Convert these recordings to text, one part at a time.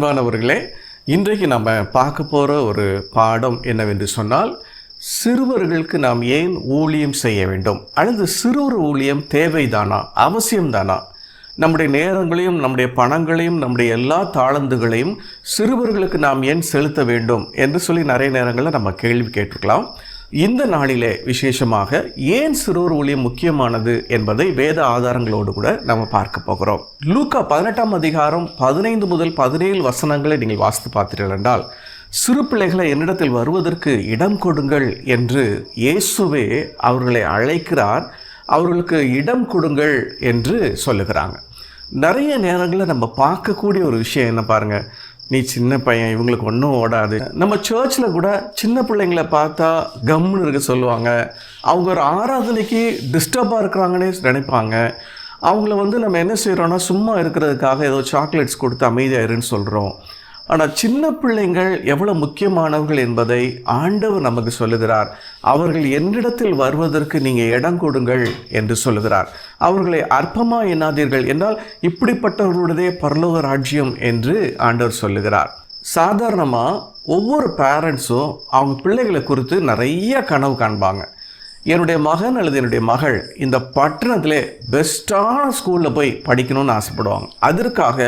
அன்பானவர்களே இன்றைக்கு நம்ம பார்க்க போகிற ஒரு பாடம் என்னவென்று சொன்னால் சிறுவர்களுக்கு நாம் ஏன் ஊழியம் செய்ய வேண்டும்? அல்லது சிறுவர் ஊழியம் தேவைதானா? அவசியம்தானா? நம்முடைய நேரங்களையும் நம்முடைய பணங்களையும் நம்முடைய எல்லா தாளந்துகளையும் சிறுவர்களுக்கு நாம் ஏன் செலுத்த வேண்டும்? என்று சொல்லி நிறைய நேரங்களில் நம்ம கேள்வி கேட்டிருக்கலாம். இந்த நாளிலே விசேஷமாக ஏன் சிறுவர் ஊழியம் முக்கியமானது என்பதை வேத ஆதாரங்களோடு கூட நம்ம பார்க்க போகிறோம். லூக்கா பதினெட்டாம் அதிகாரம் பதினைந்து முதல் பதினேழு வசனங்களை நீங்கள் வாசித்து பார்த்தீர்கள் என்றால் சிறு பிள்ளைகளை என்னிடத்தில் வருவதற்கு இடம் கொடுங்கள் என்று இயேசுவே அவர்களை அழைக்கிறார் அவர்களுக்கு இடம் கொடுங்கள் என்று சொல்லுகிறாங்க. நிறைய நேரங்களில் நம்ம பார்க்கக்கூடிய ஒரு விஷயம் என்ன பாருங்கள் நீ சின்ன பையன் இவங்களுக்கு ஒன்றும் ஓடாது. நம்ம சர்ச்சில் கூட சின்ன பிள்ளைங்களை பார்த்தா கம்னு இருக்க சொல்லுவாங்க. அவங்க ஒரு ஆராதனைக்கு டிஸ்டர்பாக இருக்கிறாங்கன்னே நினைப்பாங்க. அவங்கள வந்து நம்ம என்ன செய்கிறோன்னா சும்மா இருக்கிறதுக்காக ஏதோ சாக்லேட்ஸ் கொடுத்து அமைதியாயிருன்னு சொல்கிறோம் ஆனால் சின்ன பிள்ளைங்கள் எவ்வளவு முக்கியமானவர்கள் என்பதை ஆண்டவர் நமக்கு சொல்லுகிறார். அவர்கள் என்னிடத்தில் வருவதற்கு நீங்கள் இடம் கொடுங்கள் என்று சொல்லுகிறார். அவர்களை அற்பமா எண்ணாதீர்கள் என்றால் இப்படிப்பட்டவர்களுடைய பரலோக ராஜ்யம் என்று ஆண்டவர் சொல்லுகிறார். சாதாரணமாக ஒவ்வொரு பேரண்ட்ஸும் அவங்க பிள்ளைகளை குறித்து நிறைய கனவு காண்பாங்க. என்னுடைய மகன் அல்லது என்னுடைய மகள் இந்த பட்டணத்திலே பெஸ்ட்டான ஸ்கூலில் போய் படிக்கணும்னு ஆசைப்படுவாங்க. அதற்காக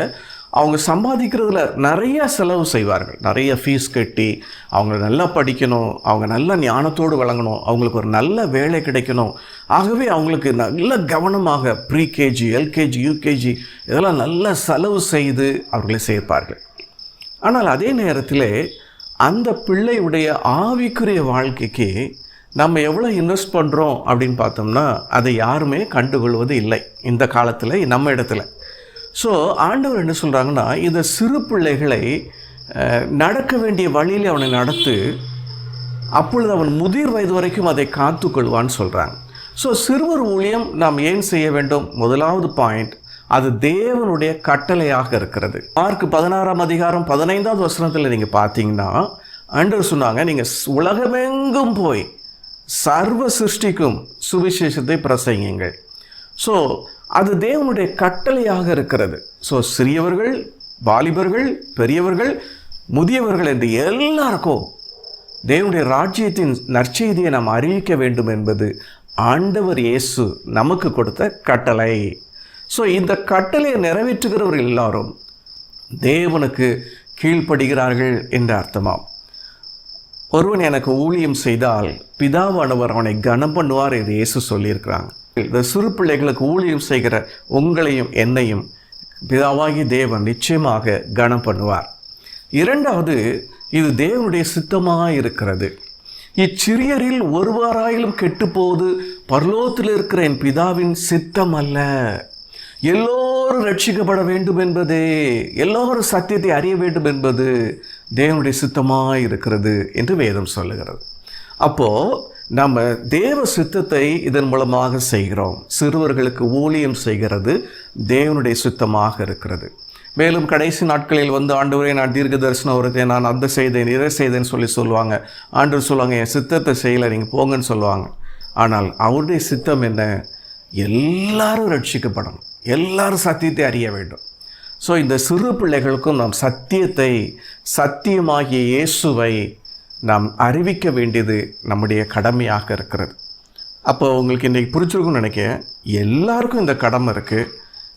அவங்க சம்பாதிக்கிறதுல நிறைய செலவு செய்வார்கள். நிறைய ஃபீஸ் கட்டி அவங்க நல்லா படிக்கணும் அவங்க நல்ல ஞானத்தோடு வழங்கணும் அவங்களுக்கு ஒரு நல்ல வேலை கிடைக்கணும். ஆகவே அவங்களுக்கு நல்ல கவனமாக ப்ரீகேஜி எல்கேஜி யூகேஜி இதெல்லாம் நல்ல செலவு செய்து அவர்களை சேர்ப்பார்கள். ஆனால் அதே நேரத்தில் அந்த பிள்ளையுடைய ஆவிக்குரிய வாழ்க்கைக்கு நம்ம எவ்வளோ இன்வெஸ்ட் பண்ணுறோம் அப்படின்னு பார்த்தோம்னா அதை யாருமே கண்டுகொள்வது இல்லை. இந்த காலத்தில் நம்ம இடத்துல. ஸோ ஆண்டவர் என்ன சொல்கிறாங்கன்னா இந்த சிறு பிள்ளைகளை நடக்க வேண்டிய வழியில் அவனை நடத்து அப்பொழுது அவன் முதிர் வயது வரைக்கும் அதை காத்துக்கொள்வான்னு சொல்கிறாங்க ஸோ சிறுவர் ஊழியம் நாம் ஏன் செய்ய வேண்டும்? முதலாவது பாயிண்ட் அது தேவனுடைய கட்டளையாக இருக்கிறது. மார்க் பதினாறாம் அதிகாரம் பதினைந்தாவது வசனத்தில் நீங்கள் பார்த்தீங்கன்னா ஆண்டவர் சொன்னாங்க நீங்கள் உலகமெங்கும் போய் சர்வ சிருஷ்டிக்கும் சுவிசேஷத்தை பிரசங்கிங்கள் ஸோ அது தேவனுடைய கட்டளையாக இருக்கிறது. ஸோ சிறியவர்கள் வாலிபர்கள் பெரியவர்கள் முதியவர்கள் என்று எல்லாருக்கும் தேவனுடைய ராஜ்யத்தின் நற்செய்தியை நாம் அறிவிக்க வேண்டும் என்பது ஆண்டவர் இயேசு நமக்கு கொடுத்த கட்டளை. ஸோ இந்த கட்டளையை நிறைவேற்றுகிறவர்கள் எல்லாரும் தேவனுக்கு கீழ்ப்படுகிறார்கள் என்ற அர்த்தமாம். ஒருவன் எனக்கு ஊழியம் செய்தால் பிதாவானவர் அவனை கனம் பண்ணுவார் என்று இயேசு சொல்லியிருக்கிறாங்க. இந்த சிறு பிள்ளைகளுக்கு ஊழியம் செய்கிற உங்களையும் என்னையும் பிதாவாகி தேவன் நிச்சயமாக கனம் பண்ணுவார். இரண்டாவது இது தேவனுடைய சித்தமாக இருக்கிறது. இச்சிறியரில் ஒருவாராயிலும் கெட்டுப்போவது பரலோகத்தில் இருக்கிற என் பிதாவின் சித்தம் அல்ல எல்லோரும் ரட்சிக்கப்பட வேண்டும் என்பதே எல்லோரும் சத்தியத்தை அறிய வேண்டும் என்பது தேவனுடைய சித்தமாக இருக்கிறது என்று வேதம் சொல்லுகிறது. அப்போது நம்ம தேவ சித்தத்தை இதன் மூலமாக செய்கிறோம். சிறுவர்களுக்கு ஊழியம் செய்கிறது தேவனுடைய சித்தமாக இருக்கிறது. மேலும் கடைசி நாட்களில் வந்து ஆண்டவரே நான் தீர்க்க தரிசனம் வருதேன் நான் அந்த செய்தேன் இதை செய்தேன்னு சொல்லி சொல்லுவாங்க. ஆண்டவர் சொல்லுவாங்க என் சித்தத்தை செய்யலை நீங்கள் போங்கன்னு சொல்லுவாங்க. ஆனால் அவருடைய சித்தம் என்ன? எல்லாரும் ரட்சிக்கப்படணும். எல்லாரும் சத்தியத்தை அறிய வேண்டும். ஸோ இந்த சிறு பிள்ளைகளுக்கும் நாம் சத்தியத்தை சத்தியமாகிய இயேசுவை நாம் அறிவிக்க வேண்டியது நம்முடைய கடமையாக இருக்கிறது. அப்போ உங்களுக்கு இன்றைக்கி புரிச்சிருக்கும்னு நினைக்கிறேன். எல்லாருக்கும் இந்த கடமை இருக்குது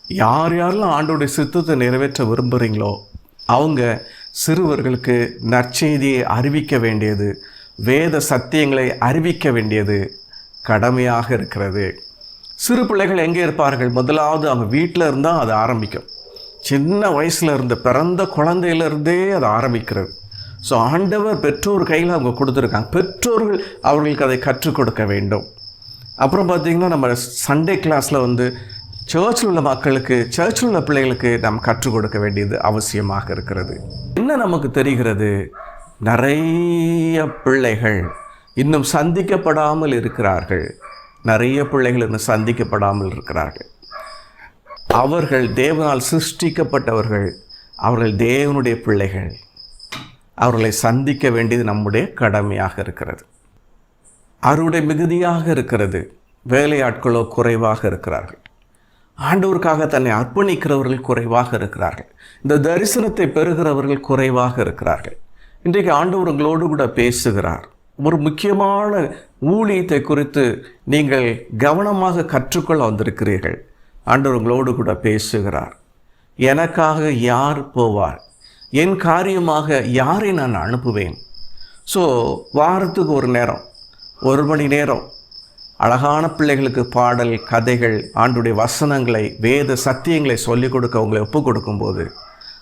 யார் யாரெல்லாம் ஆண்டோடைய சித்தத்தை நிறைவேற்ற விரும்புகிறீங்களோ அவங்க சிறுவர்களுக்கு நற்செய்தியை அறிவிக்க வேண்டியது வேத சத்தியங்களை அறிவிக்க வேண்டியது கடமையாக இருக்கிறது. சிறு பிள்ளைகள் எங்கே இருப்பார்கள்? முதலாவது அவங்க வீட்டில் இருந்தால் அது ஆரம்பிக்கும். சின்ன வயசில் பிறந்த குழந்தையிலிருந்தே அது ஆரம்பிக்கிறது. ஸோ ஆண்டவர் பெற்றோர் கையில் அவங்க கொடுத்துருக்காங்க. பெற்றோர்கள் அவர்களுக்கு அதை கற்றுக் கொடுக்க வேண்டும். அப்புறம் பார்த்தீங்கன்னா நம்ம சண்டே கிளாஸில் வந்து சர்ச்சில் உள்ள மக்களுக்கு சர்ச்சில் உள்ள பிள்ளைகளுக்கு நாம் கற்றுக் கொடுக்க வேண்டியது அவசியமாக இருக்கிறது. என்ன நமக்கு தெரிகிறது? நிறைய பிள்ளைகள் இன்னும் சந்திக்கப்படாமல் இருக்கிறார்கள். நிறைய பிள்ளைகள் இன்னும் சந்திக்கப்படாமல் இருக்கிறார்கள். அவர்கள் தேவனால் சிருஷ்டிக்கப்பட்டவர்கள். அவர்கள் தேவனுடைய பிள்ளைகள். அவர்களை சந்திக்க வேண்டியது நம்முடைய கடமையாக இருக்கிறது. அறுவடை மிகுதியாக இருக்கிறது. வேலையாட்களோ குறைவாக இருக்கிறார்கள். ஆண்டவருக்காக தன்னை அர்ப்பணிக்கிறவர்கள் குறைவாக இருக்கிறார்கள். இந்த தரிசனத்தை பெறுகிறவர்கள் குறைவாக இருக்கிறார்கள். இன்றைக்கு ஆண்டவர்களோடு கூட பேசுகிறார். ஒரு முக்கியமான ஊழியத்தை குறித்து நீங்கள் கவனமாக கற்றுக்கொள்ள வந்திருக்கிறீர்கள். ஆண்டவர்களோடு கூட பேசுகிறார். எனக்காக யார் போவார்? என் காரியமாக யாரை நான் அனுப்புவேன்? ஸோ வாரத்துக்கு ஒரு நேரம் ஒரு மணி நேரம் அழகான பிள்ளைகளுக்கு பாடல் கதைகள் ஆண்டுடைய வசனங்களை வேத சத்தியங்களை சொல்லிக் கொடுக்க உங்களை ஒப்புக் கொடுக்கும்போது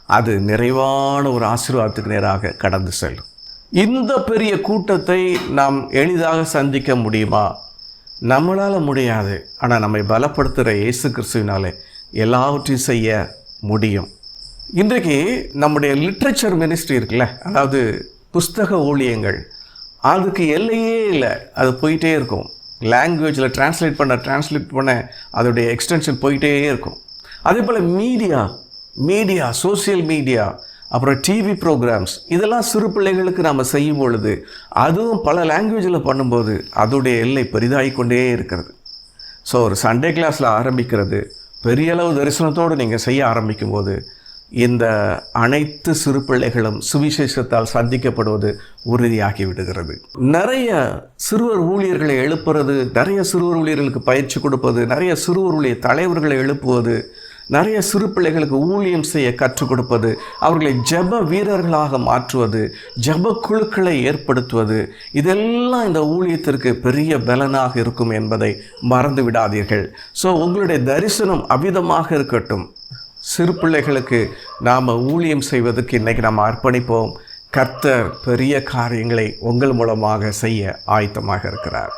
அது நிறைவான ஒரு ஆசீர்வாதத்துக்கு நேராக கடந்து செல்லும். இந்த பெரிய கூட்டத்தை நாம் எளிதாக சந்திக்க முடியுமா? நம்மளால் முடியாது. ஆனால் நம்மை பலப்படுத்துகிற இயேசு கிறிஸ்துவினாலே எல்லாவற்றையும் செய்ய முடியும். இன்றைக்கு நம்முடைய லிட்ரேச்சர் மினிஸ்ட்ரி இருக்குல்ல அதாவது புஸ்தக ஊழியங்கள் அதுக்கு எல்லையே இல்லை. அது போயிட்டே இருக்கும். லாங்குவேஜில் டிரான்ஸ்லேட் பண்ண டிரான்ஸ்லேட் பண்ண அதோடைய எக்ஸ்டென்ஷன் போயிட்டே இருக்கும். அதே போல் மீடியா மீடியா சோஷியல் மீடியா அப்புறம் டிவி ப்ரோக்ராம்ஸ் இதெல்லாம் சிறு பிள்ளைகளுக்கு நாம் செய்யும் பொழுது அதுவும் பல லாங்குவேஜில் பண்ணும்போது அதோடைய எல்லை பெரிதாகி கொண்டே இருக்கிறது. ஸோ ஒரு சண்டே கிளாஸில் ஆரம்பிக்கிறது பெரிய அளவு தரிசனத்தோடு நீங்கள் செய்ய ஆரம்பிக்கும்போது இந்த அனைத்து சிறு பிள்ளைகளும் சுவிசேஷத்தால் சந்திக்கப்படுவது உறுதியாகி விடுகிறது. நிறைய சிறுவர் ஊழியர்களை எழுப்புறது நிறைய சிறுவர் ஊழியர்களுக்கு பயிற்சி கொடுப்பது நிறைய சிறுவர் ஊழிய தலைவர்களை எழுப்புவது நிறைய சிறு பிள்ளைகளுக்கு ஊழியம் செய்ய கற்றுக் கொடுப்பது அவர்களை ஜெப வீரர்களாக மாற்றுவது ஜெப குழுக்களை ஏற்படுத்துவது இதெல்லாம் இந்த ஊழியத்திற்கு பெரிய பலனாக இருக்கும் என்பதை மறந்து விடாதீர்கள். ஸோ உங்களுடைய தரிசனம் அவிதமாக இருக்கட்டும். சிறு பிள்ளைகளுக்கு நாம் ஊழியம் செய்வதற்கு இன்றைக்கி நாம் அர்ப்பணிப்போம். கர்த்தர் பெரிய காரியங்களை உங்கள் மூலமாக செய்ய ஆயத்தமாக இருக்கிறார்.